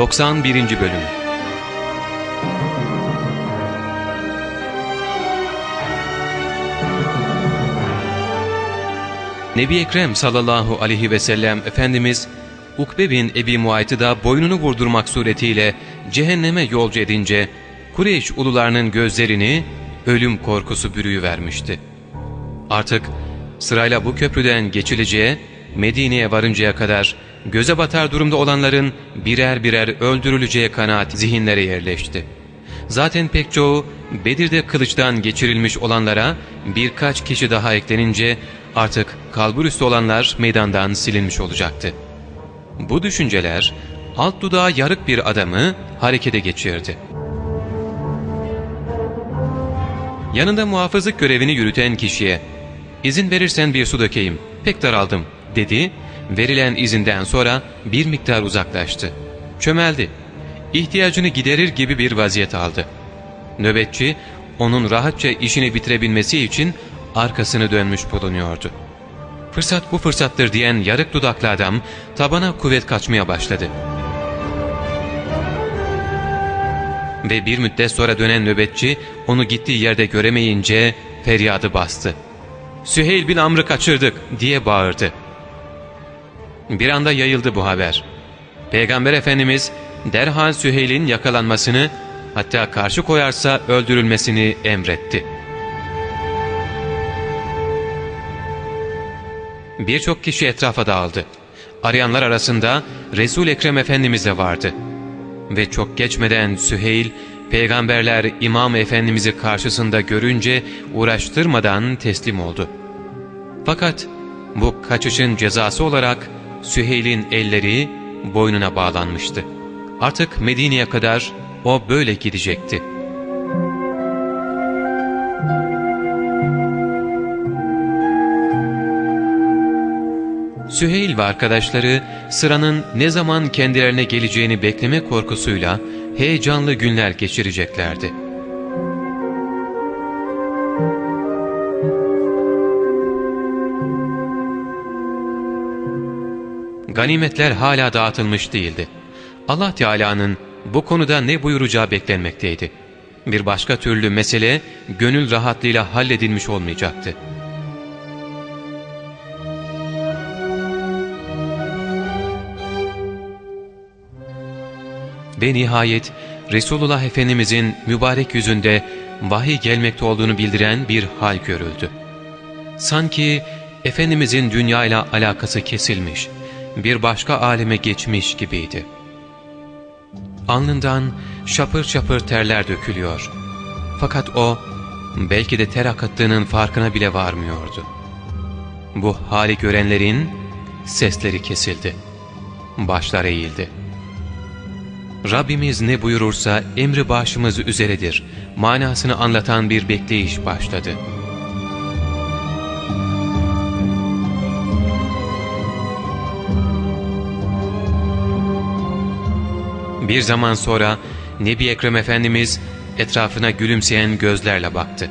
91. Bölüm Nebi Ekrem sallallahu aleyhi ve sellem Efendimiz Ukbe bin Ebi Muayt'ı da boynunu vurdurmak suretiyle cehenneme yolcu edince Kureyş ulularının gözlerini ölüm korkusu bürüyüvermişti. Artık sırayla bu köprüden geçileceği Medine'ye varıncaya kadar göze batar durumda olanların birer birer öldürüleceği kanaat zihinlere yerleşti. Zaten pek çoğu Bedir'de kılıçtan geçirilmiş olanlara birkaç kişi daha eklenince artık kalburüstü olanlar meydandan silinmiş olacaktı. Bu düşünceler alt dudağı yarık bir adamı harekete geçirdi. Yanında muhafızlık görevini yürüten kişiye ''İzin verirsen bir su dökeyim, pek daraldım.'' dedi. Verilen izinden sonra bir miktar uzaklaştı. Çömeldi. İhtiyacını giderir gibi bir vaziyet aldı. Nöbetçi onun rahatça işini bitirebilmesi için arkasını dönmüş bulunuyordu. Fırsat bu fırsattır diyen yarık dudaklı adam tabana kuvvet kaçmaya başladı. Ve bir müddet sonra dönen nöbetçi onu gittiği yerde göremeyince feryadı bastı. ''Süheyl bin Amr'ı kaçırdık!'' diye bağırdı. Bir anda yayıldı bu haber. Peygamber Efendimiz derhal Süheyl'in yakalanmasını hatta karşı koyarsa öldürülmesini emretti. Birçok kişi etrafa dağıldı. Arayanlar arasında resul Ekrem Efendimiz de vardı. Ve çok geçmeden Süheyl, peygamberler İmam Efendimiz'i karşısında görünce uğraştırmadan teslim oldu. Fakat bu kaçışın cezası olarak Süheyl'in elleri boynuna bağlanmıştı. Artık Medine'ye kadar o böyle gidecekti. Süheyl ve arkadaşları sıranın ne zaman kendilerine geleceğini bekleme korkusuyla heyecanlı günler geçireceklerdi. Ganimetler hala dağıtılmış değildi. Allah Teala'nın bu konuda ne buyuracağı beklenmekteydi. Bir başka türlü mesele gönül rahatlığıyla halledilmiş olmayacaktı. Ve nihayet Resulullah Efendimizin mübarek yüzünde vahiy gelmekte olduğunu bildiren bir hal görüldü. Sanki Efendimizin dünyayla alakası kesilmiş, bir başka aleme geçmiş gibiydi. Alnından şapır şapır terler dökülüyor. Fakat o belki de ter akıttığının farkına bile varmıyordu. Bu hali görenlerin sesleri kesildi. Başlar eğildi. Rabbimiz ne buyurursa emri başımız üzeredir manasını anlatan bir bekleyiş başladı. Bir zaman sonra Nebi Ekrem Efendimiz etrafına gülümseyen gözlerle baktı.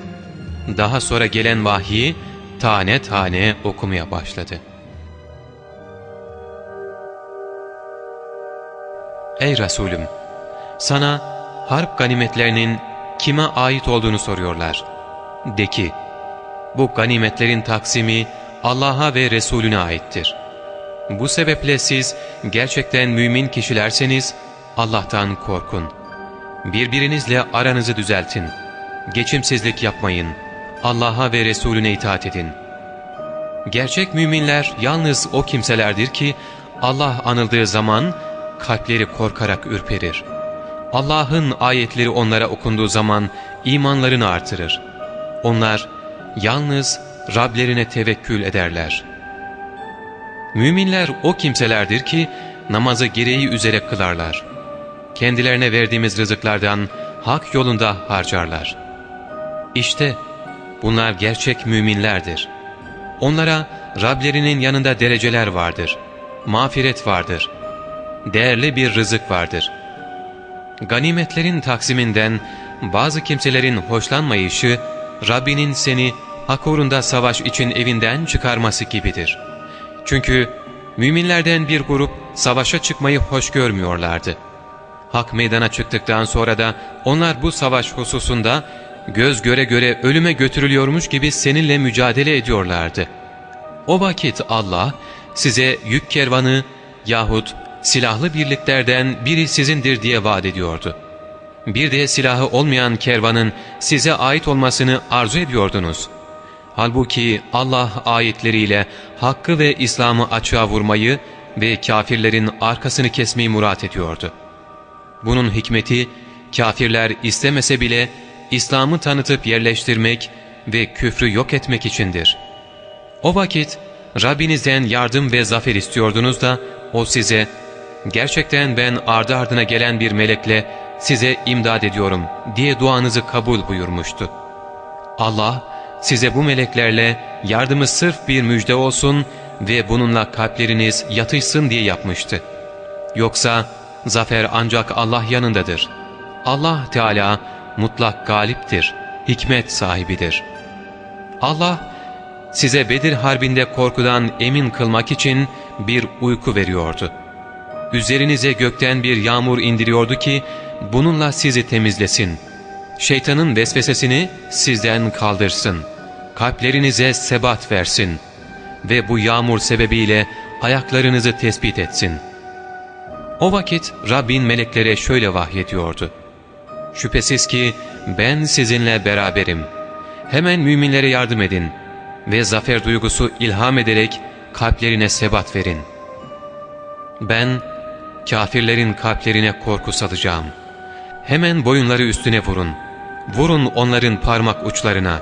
Daha sonra gelen vahyi tane tane okumaya başladı. Ey Resulüm! Sana harp ganimetlerinin kime ait olduğunu soruyorlar. De ki, bu ganimetlerin taksimi Allah'a ve Resulüne aittir. Bu sebeple siz gerçekten mümin kişilerseniz Allah'tan korkun. Birbirinizle aranızı düzeltin. Geçimsizlik yapmayın. Allah'a ve Resulüne itaat edin. Gerçek müminler yalnız o kimselerdir ki Allah anıldığı zaman kalpleri korkarak ürperir. Allah'ın ayetleri onlara okunduğu zaman imanlarını artırır. Onlar yalnız Rablerine tevekkül ederler. Müminler o kimselerdir ki namazı gereği üzere kılarlar. Kendilerine verdiğimiz rızıklardan hak yolunda harcarlar. İşte bunlar gerçek müminlerdir. Onlara Rablerinin yanında dereceler vardır. Mağfiret vardır. Değerli bir rızık vardır. Ganimetlerin taksiminden bazı kimselerin hoşlanmayışı, Rabbinin seni hak uğrunda savaş için evinden çıkarması gibidir. Çünkü müminlerden bir grup savaşa çıkmayı hoş görmüyorlardı. Hak meydana çıktıktan sonra da onlar bu savaş hususunda göz göre göre ölüme götürülüyormuş gibi seninle mücadele ediyorlardı. O vakit Allah size yük kervanı yahut silahlı birliklerden biri sizindir diye vaat ediyordu. Bir de silahı olmayan kervanın size ait olmasını arzu ediyordunuz. Halbuki Allah ayetleriyle hakkı ve İslam'ı açığa vurmayı ve kafirlerin arkasını kesmeyi murat ediyordu. Bunun hikmeti kafirler istemese bile İslam'ı tanıtıp yerleştirmek ve küfrü yok etmek içindir. O vakit Rabbinizden yardım ve zafer istiyordunuz da o size gerçekten ben ardı ardına gelen bir melekle size imdad ediyorum diye duanızı kabul buyurmuştu. Allah size bu meleklerle yardımı sırf bir müjde olsun ve bununla kalpleriniz yatışsın diye yapmıştı. Yoksa zafer ancak Allah yanındadır. Allah Teala mutlak galiptir, hikmet sahibidir. Allah size Bedir Harbi'nde korkudan emin kılmak için bir uyku veriyordu. Üzerinize gökten bir yağmur indiriyordu ki bununla sizi temizlesin. Şeytanın vesvesesini sizden kaldırsın. Kalplerinize sebat versin. Ve bu yağmur sebebiyle ayaklarınızı tespit etsin. O vakit Rabbin meleklere şöyle vahyediyordu. Şüphesiz ki ben sizinle beraberim. Hemen müminlere yardım edin ve zafer duygusu ilham ederek kalplerine sebat verin. Ben kafirlerin kalplerine korku salacağım. Hemen boyunları üstüne vurun. Vurun onların parmak uçlarına.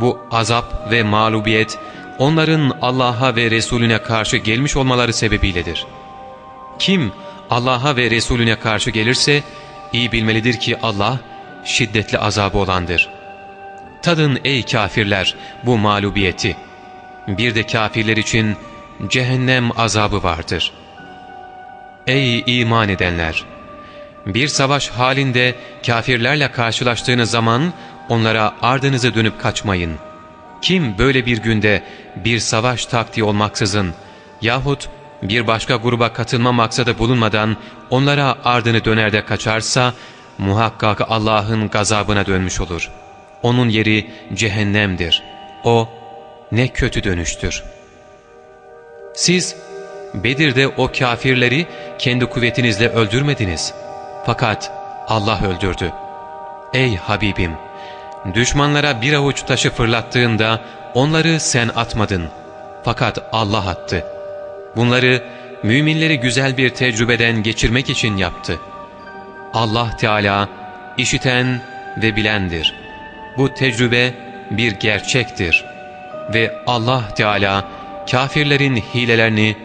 Bu azap ve mağlubiyet onların Allah'a ve Resulüne karşı gelmiş olmaları sebebiyledir. Kim Allah'a ve Resulüne karşı gelirse iyi bilmelidir ki Allah şiddetli azabı olandır. Tadın ey kafirler bu mağlubiyeti. Bir de kafirler için cehennem azabı vardır. Ey iman edenler! Bir savaş halinde kafirlerle karşılaştığınız zaman onlara ardınızı dönüp kaçmayın. Kim böyle bir günde bir savaş taktiği olmaksızın yahut bir başka gruba katılma maksadı bulunmadan onlara ardını döner de kaçarsa muhakkak Allah'ın gazabına dönmüş olur. Onun yeri cehennemdir. O ne kötü dönüştür. Siz Bedir'de o kafirleri kendi kuvvetinizle öldürmediniz. Fakat Allah öldürdü. Ey Habibim! Düşmanlara bir avuç taşı fırlattığında onları sen atmadın. Fakat Allah attı. Bunları müminleri güzel bir tecrübeden geçirmek için yaptı. Allah Teala işiten ve bilendir. Bu tecrübe bir gerçektir. Ve Allah Teala kafirlerin hilelerini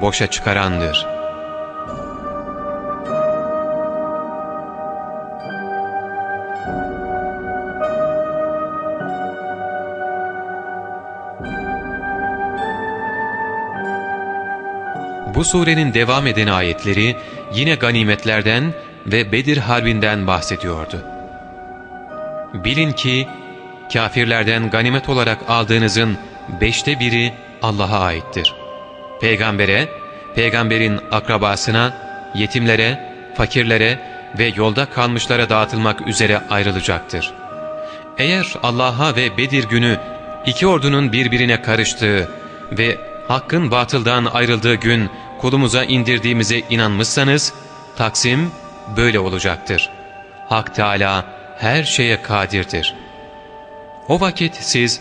boşa çıkarandır. Bu surenin devam eden ayetleri yine ganimetlerden ve Bedir Harbi'nden bahsediyordu. Bilin ki kafirlerden ganimet olarak aldığınızın beşte biri Allah'a aittir. Peygambere, peygamberin akrabasına, yetimlere, fakirlere ve yolda kalmışlara dağıtılmak üzere ayrılacaktır. Eğer Allah'a ve Bedir günü iki ordunun birbirine karıştığı ve hakkın batıldan ayrıldığı gün kulumuza indirdiğimize inanmışsanız, Taksim böyle olacaktır. Hak Teala her şeye kadirdir. O vakit siz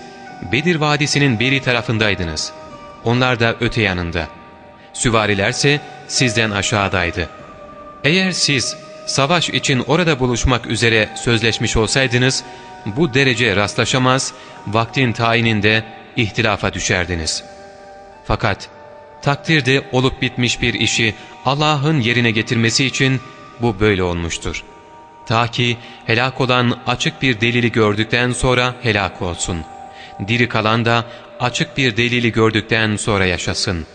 Bedir Vadisi'nin beri tarafındaydınız. Onlar da öte yanında. Süvarilerse sizden aşağıdaydı. Eğer siz savaş için orada buluşmak üzere sözleşmiş olsaydınız, bu derece rastlaşamaz, vaktin tayininde ihtilafa düşerdiniz. Fakat takdirde olup bitmiş bir işi Allah'ın yerine getirmesi için bu böyle olmuştur. Ta ki helak olan açık bir delili gördükten sonra helak olsun. Diri kalan da açık bir delili gördükten sonra yaşasın.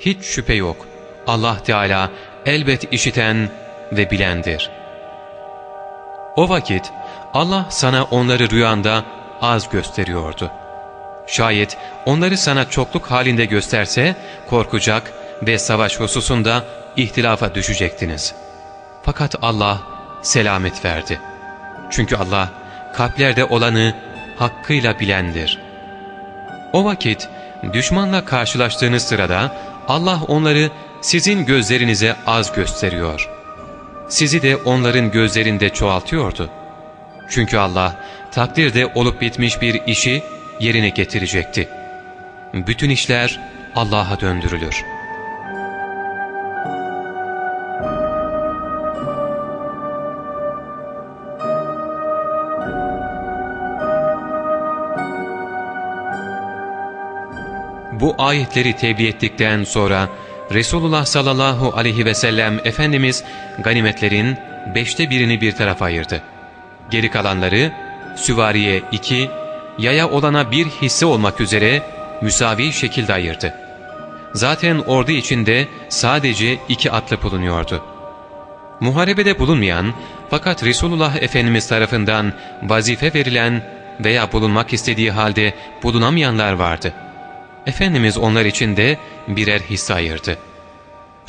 Hiç şüphe yok. Allah Teala elbet işiten ve bilendir. O vakit Allah sana onları rüyanda az gösteriyordu. Şayet onları sana çokluk halinde gösterse korkacak ve savaş hususunda ihtilafa düşecektiniz. Fakat Allah selamet verdi. Çünkü Allah kalplerde olanı hakkıyla bilendir. O vakit düşmanla karşılaştığınız sırada Allah onları sizin gözlerinize az gösteriyor. Sizi de onların gözlerinde çoğaltıyordu. Çünkü Allah takdirde olup bitmiş bir işi yerine getirecekti. Bütün işler Allah'a döndürülür. Bu ayetleri tebliğ ettikten sonra Resulullah sallallahu aleyhi ve sellem Efendimiz ganimetlerin beşte birini bir tarafa ayırdı. Geri kalanları süvariye iki, yaya olana bir hisse olmak üzere müsavi şekilde ayırdı. Zaten ordu içinde sadece iki atlı bulunuyordu. Muharebede bulunmayan fakat Resulullah Efendimiz tarafından vazife verilen veya bulunmak istediği halde bulunamayanlar vardı. Efendimiz onlar için de birer hisse ayırdı.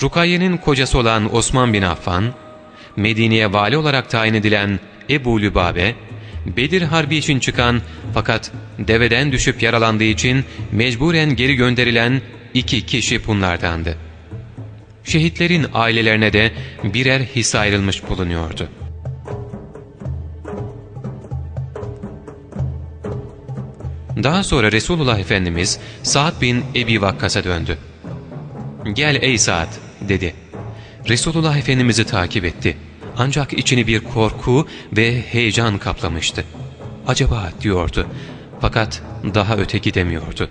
Rukaye'nin kocası olan Osman bin Affan, Medine'ye vali olarak tayin edilen Ebu Lübabe, Bedir Harbi için çıkan fakat deveden düşüp yaralandığı için mecburen geri gönderilen iki kişi bunlardandı. Şehitlerin ailelerine de birer hisse ayrılmış bulunuyordu. Daha sonra Resulullah Efendimiz Sa'd bin Ebi Vakkas'a döndü. ''Gel ey Sa'd'' dedi. Resulullah Efendimiz'i takip etti. Ancak içini bir korku ve heyecan kaplamıştı. Acaba diyordu. Fakat daha öte gidemiyordu.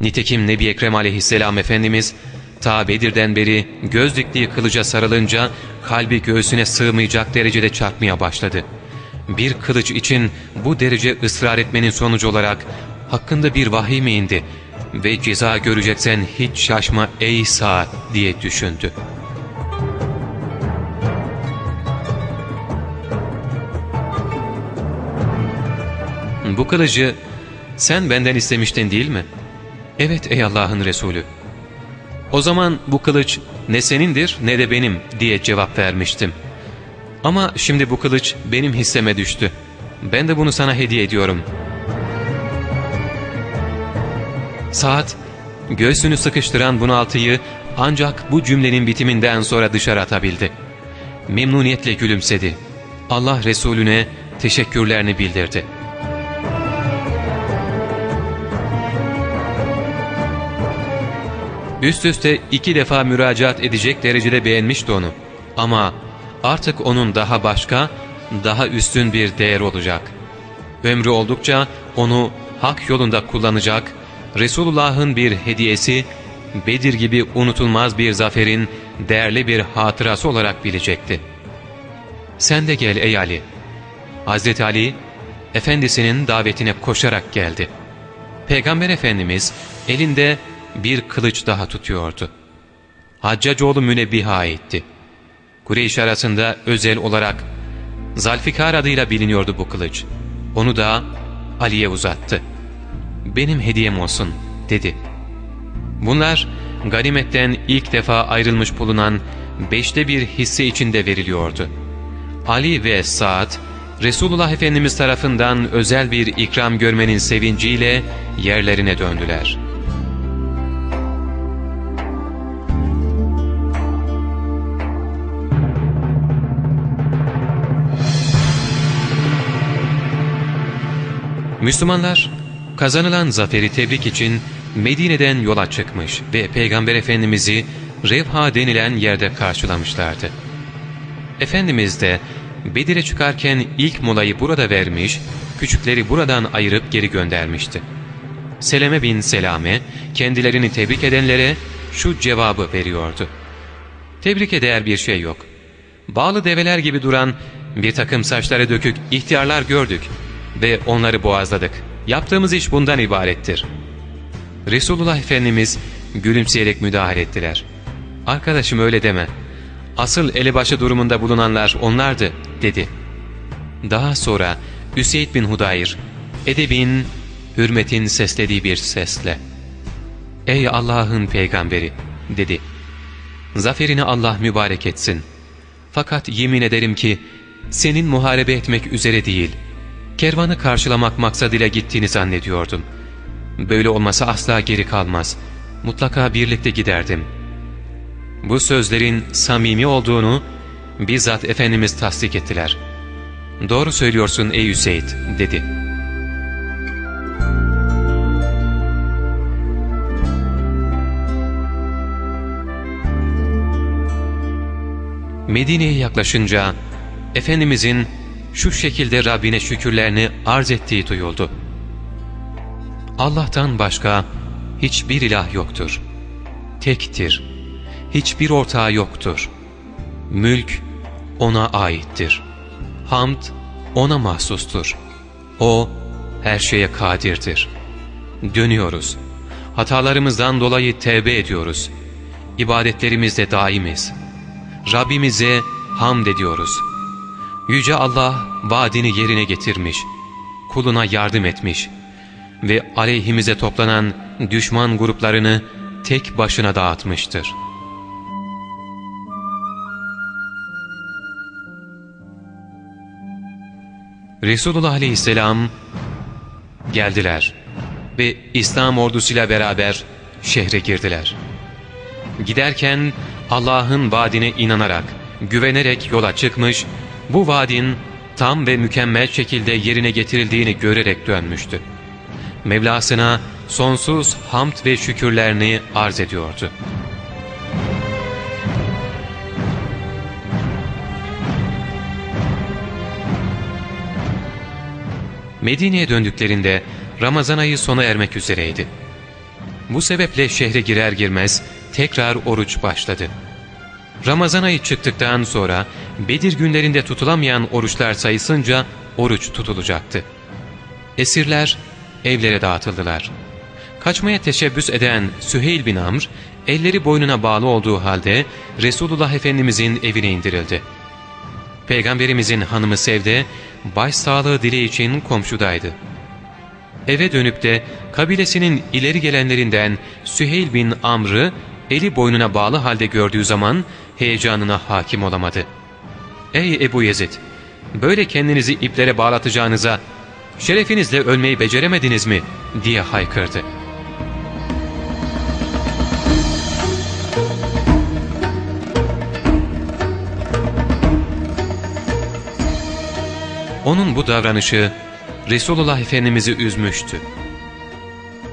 Nitekim Nebi Ekrem aleyhisselam Efendimiz ta Bedir'den beri göz kılıca sarılınca kalbi göğsüne sığmayacak derecede çarpmaya başladı. Bir kılıç için bu derece ısrar etmenin sonucu olarak hakkında bir vahiy mi indi ve ceza göreceksen hiç şaşma ey Sa'd diye düşündü.'' Bu kılıcı sen benden istemiştin değil mi? Evet ey Allah'ın Resulü. O zaman bu kılıç ne senindir ne de benim diye cevap vermiştim. Ama şimdi bu kılıç benim hisseme düştü. Ben de bunu sana hediye ediyorum. Saat göğsünü sıkıştıran bunaltıyı ancak bu cümlenin bitiminden sonra dışarı atabildi. Memnuniyetle gülümsedi. Allah Resulüne teşekkürlerini bildirdi. Üst üste iki defa müracaat edecek derecede beğenmişti onu. Ama artık onun daha başka, daha üstün bir değer olacak. Ömrü oldukça onu hak yolunda kullanacak, Resulullah'ın bir hediyesi, Bedir gibi unutulmaz bir zaferin değerli bir hatırası olarak bilecekti. ''Sen de gel ey Ali.'' Hazreti Ali, efendisinin davetine koşarak geldi. Peygamber Efendimiz elinde bir kılıç daha tutuyordu. Haccacoğlu Münebbiha aitti. Kureyş arasında özel olarak Zalfikar adıyla biliniyordu bu kılıç. Onu da Ali'ye uzattı. ''Benim hediyem olsun.'' dedi. Bunlar ganimetten ilk defa ayrılmış bulunan beşte bir hisse içinde veriliyordu. Ali ve Sa'd, Resulullah Efendimiz tarafından özel bir ikram görmenin sevinciyle yerlerine döndüler.'' Müslümanlar kazanılan zaferi tebrik için Medine'den yola çıkmış ve Peygamber Efendimiz'i Revha denilen yerde karşılamışlardı. Efendimiz de Bedir'e çıkarken ilk molayı burada vermiş, küçükleri buradan ayırıp geri göndermişti. Seleme bin Selame kendilerini tebrik edenlere şu cevabı veriyordu. Tebrike değer bir şey yok. Bağlı develer gibi duran bir takım saçları dökük ihtiyarlar gördük ve onları boğazladık. Yaptığımız iş bundan ibarettir. Resulullah Efendimiz gülümseyerek müdahale ettiler. Arkadaşım öyle deme. Asıl elebaşı durumunda bulunanlar onlardı dedi. Daha sonra Üseyd bin Hudayr, edebin, hürmetin seslediği bir sesle. Ey Allah'ın peygamberi dedi. Zaferini Allah mübarek etsin. Fakat yemin ederim ki senin muharebe etmek üzere değil, kervanı karşılamak maksadıyla gittiğini zannediyordum. Böyle olmasa asla geri kalmaz. Mutlaka birlikte giderdim. Bu sözlerin samimi olduğunu bizzat Efendimiz tasdik ettiler. ''Doğru söylüyorsun ey Hüseyin'' dedi. Medine'ye yaklaşınca Efendimizin şu şekilde Rabbine şükürlerini arz ettiği duyuldu. Allah'tan başka hiçbir ilah yoktur. Tektir. Hiçbir ortağı yoktur. Mülk O'na aittir. Hamd O'na mahsustur. O her şeye kadirdir. Dönüyoruz. Hatalarımızdan dolayı tevbe ediyoruz. İbadetlerimizde daimiz. Rabbimize hamd ediyoruz. Yüce Allah vaadini yerine getirmiş, kuluna yardım etmiş ve aleyhimize toplanan düşman gruplarını tek başına dağıtmıştır. Resulullah aleyhisselam geldiler ve İslam ordusuyla beraber şehre girdiler. Giderken Allah'ın vaadine inanarak, güvenerek yola çıkmış, bu vaadin tam ve mükemmel şekilde yerine getirildiğini görerek dönmüştü. Mevlasına sonsuz hamd ve şükürlerini arz ediyordu. Medine'ye döndüklerinde Ramazan ayı sona ermek üzereydi. Bu sebeple şehre girer girmez tekrar oruç başladı. Ramazan ayı çıktıktan sonra Bedir günlerinde tutulamayan oruçlar sayısınca oruç tutulacaktı. Esirler evlere dağıtıldılar. Kaçmaya teşebbüs eden Süheyl bin Amr, elleri boynuna bağlı olduğu halde Resulullah Efendimizin evine indirildi. Peygamberimizin hanımı Sevde, başsağlığı dile için komşudaydı. Eve dönüp de kabilesinin ileri gelenlerinden Süheyl bin Amr'ı eli boynuna bağlı halde gördüğü zaman heyecanına hakim olamadı. ''Ey Ebu Yezid, böyle kendinizi iplere bağlatacağınıza şerefinizle ölmeyi beceremediniz mi?'' diye haykırdı. Onun bu davranışı Resulullah Efendimiz'i üzmüştü.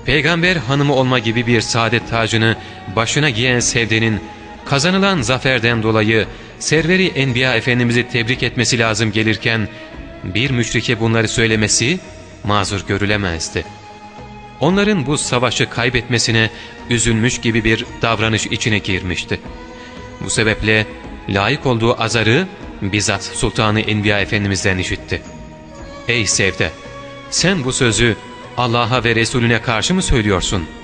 Peygamber hanımı olma gibi bir saadet tacını başına giyen Sevde'nin kazanılan zaferden dolayı Serveri Enbiya Efendimiz'i tebrik etmesi lazım gelirken bir müşrike bunları söylemesi mazur görülemezdi. Onların bu savaşı kaybetmesine üzülmüş gibi bir davranış içine girmişti. Bu sebeple layık olduğu azarı bizzat Sultanı Enbiya Efendimiz'den işitti. ''Ey Sevde, sen bu sözü Allah'a ve Resulüne karşı mı söylüyorsun?''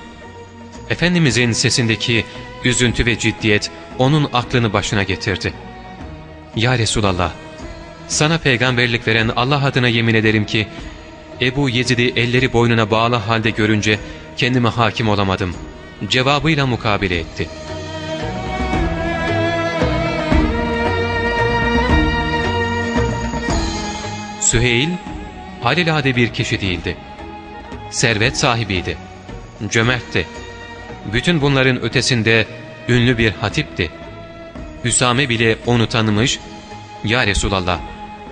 Efendimizin sesindeki üzüntü ve ciddiyet onun aklını başına getirdi. ''Ya Resulallah, sana peygamberlik veren Allah adına yemin ederim ki, Ebu Yezid'i elleri boynuna bağlı halde görünce kendime hakim olamadım.'' cevabıyla mukabele etti. Süheyl, alelade bir kişi değildi. Servet sahibiydi. Cömertti. Bütün bunların ötesinde ünlü bir hatipti. Hüsame bile onu tanımış, ''Ya Resulallah,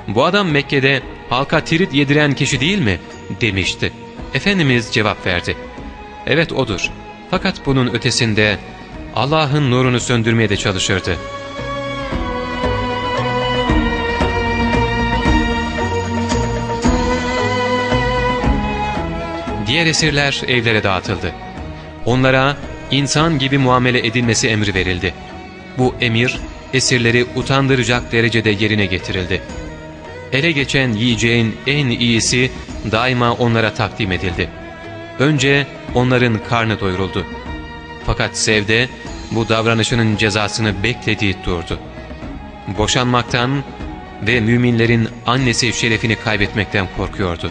bu adam Mekke'de halka tirit yediren kişi değil mi?'' demişti. Efendimiz cevap verdi. ''Evet odur. Fakat bunun ötesinde Allah'ın nurunu söndürmeye de çalışırdı.'' Diğer esirler evlere dağıtıldı. Onlara insan gibi muamele edilmesi emri verildi. Bu emir esirleri utandıracak derecede yerine getirildi. Ele geçen yiyeceğin en iyisi daima onlara takdim edildi. Önce onların karnı doyuruldu. Fakat Sevde bu davranışının cezasını beklediği durdu. Boşanmaktan ve müminlerin annesi şerefini kaybetmekten korkuyordu.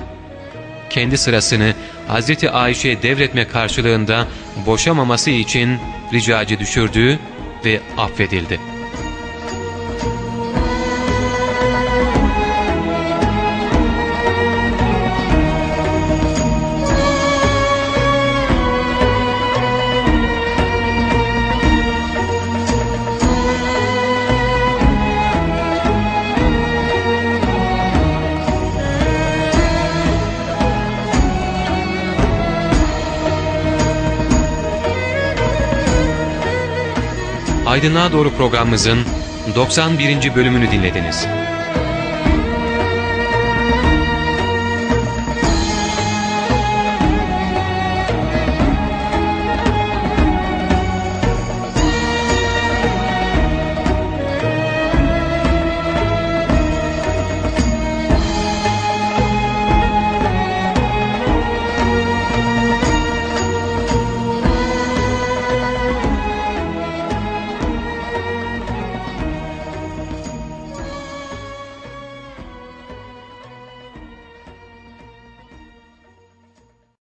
Kendi sırasını Hazreti Ayşe'ye devretme karşılığında boşamaması için ricacı düşürdü ve affedildi. Aydınlığa Doğru programımızın 91. bölümünü dinlediniz.